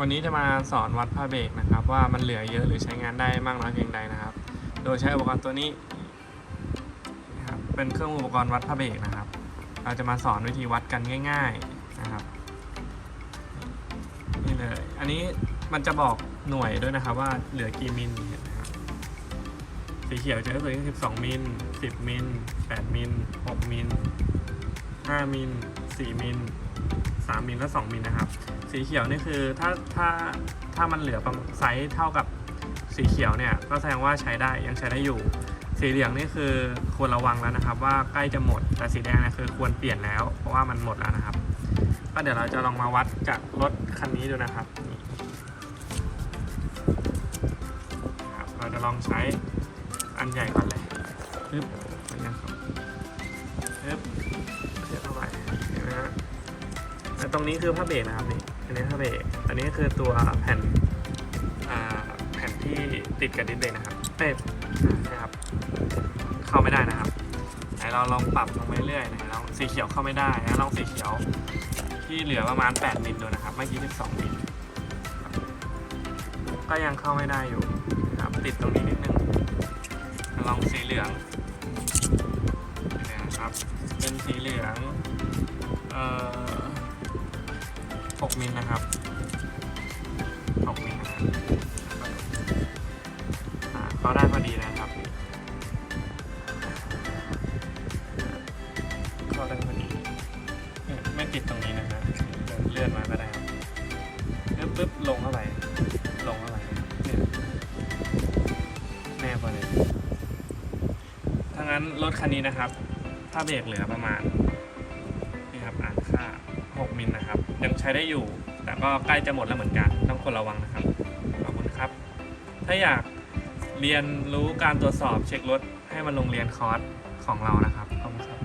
วันนี้จะมาสอนวัดผ้าเบรกนะครับ ว่ามันเหลือเยอะหรือใช้งานได้มากน้อยเพียงใดนะครับ โดยใช้อุปกรณ์ตัวนี้นะครับเป็นเครื่องอุปกรณ์วัดผ้าเบรกนะครับ เราจะมาสอนวิธีวัดกันง่าย ๆนะครับนี่เลยอันนี้มันจะบอกหน่วยด้วยนะครับว่าเหลือกี่มิลนไหมครับสีเขียวจะก็คือ12มิล10มิล8มิล6มิล5มิล4มิล3มิลและ2มิลนะครับ สีเขียวนี่คือถ้าถ้าถ้ามันเหลือประมาณไซส์เท่ากับสีเขียวเนี่ยก็แสดงว่าใช้ได้ยังใช้ได้อยู่ สีเหลืองนี่คือควรระวังแล้วนะครับ ว่าใกล้จะหมดแต่สีแดงนี่คือควรเปลี่ยนแล้ว เพราะว่ามันหมดแล้วนะครับ ก็เดี๋ยวเราจะลองมาวัดจากรถคันนี้ดูนะครับครับเราจะลองใช้อันใหญ่ก่อนเลยปึ๊บนะครับปึ๊บเสียบเข้าไปเห็นไหมฮะแต่ตรงนี้คือผ้าเบรกนะครับนี่ อันนี้ผ้าเบรกอันนี้คือตัวแผ่นแผ่นที่ติดกับดิสเบรกนะครับเป๊ะนะครับ เข้าไม่ได้นะครับไหนเราลองปรับลงไปเรื่อยไหนลองสีเขียวเข้าไม่ได้นะลองสีเขียวที่เหลือประมาณ 8 มิลดูนะครับเมื่อกี้12มิลก็ยังเข้าไม่ได้อยู่ครับ ติดตรงนี้นิดนึงลองสีเหลืองนะครับ เป็นสีเหลือง เอ่อ 6มิลนะครับ6มิลนะครับเขาได้พอดีนะครับเข้าได้พอดี ไม่ติดตรงนี้นะฮะเดินเลื่อนมาก็ได้ครับปึ๊บปึ๊บลงเข้าไปลงเข้าไปเนี่ยแน่พอเลยถ้างั้นรถคันนี้นะครับ ถ้าเบรกเหลือประมาณนี่ครับอ่านค่า 6มิลนะครับ ยังใช้ได้อยู่ แต่ก็ใกล้จะหมดแล้วเหมือนกัน ต้องคนระวังนะครับ ขอบคุณครับ ถ้าอยากเรียนรู้การตรวจสอบเช็ครถให้มาลงเรียนคอร์สของเรานะครับ ขอบคุณครับ